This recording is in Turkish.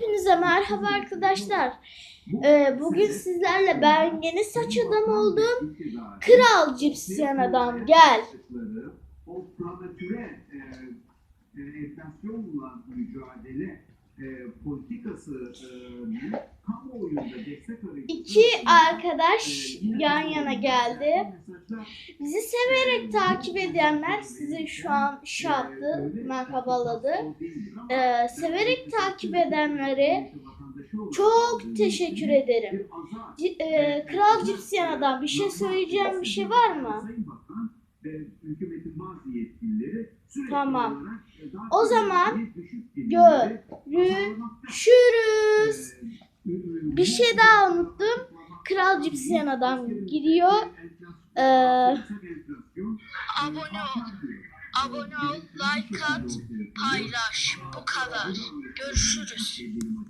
Hepinize merhaba arkadaşlar. Ee, bugün sizlerle ben yeni saç adam oldum. Kral Cipsiyen adam gel. E, e, enflasyonla mücadele e, politikası İki arkadaş yan yana geldi. Bizi severek takip edenler sizi şu an şartlı merhabaladı. Ee, severek takip edenlere çok teşekkür ederim. C- e, Kral Cipsiyen adam bir şey söyleyeceğim bir şey var mı? Tamam. O zaman Görüşürüz. Bir şey daha unuttum. Kral Cipsiyen adam gidiyor. Ee, Abone ol. Abone ol, like at, paylaş. Bu kadar. Görüşürüz.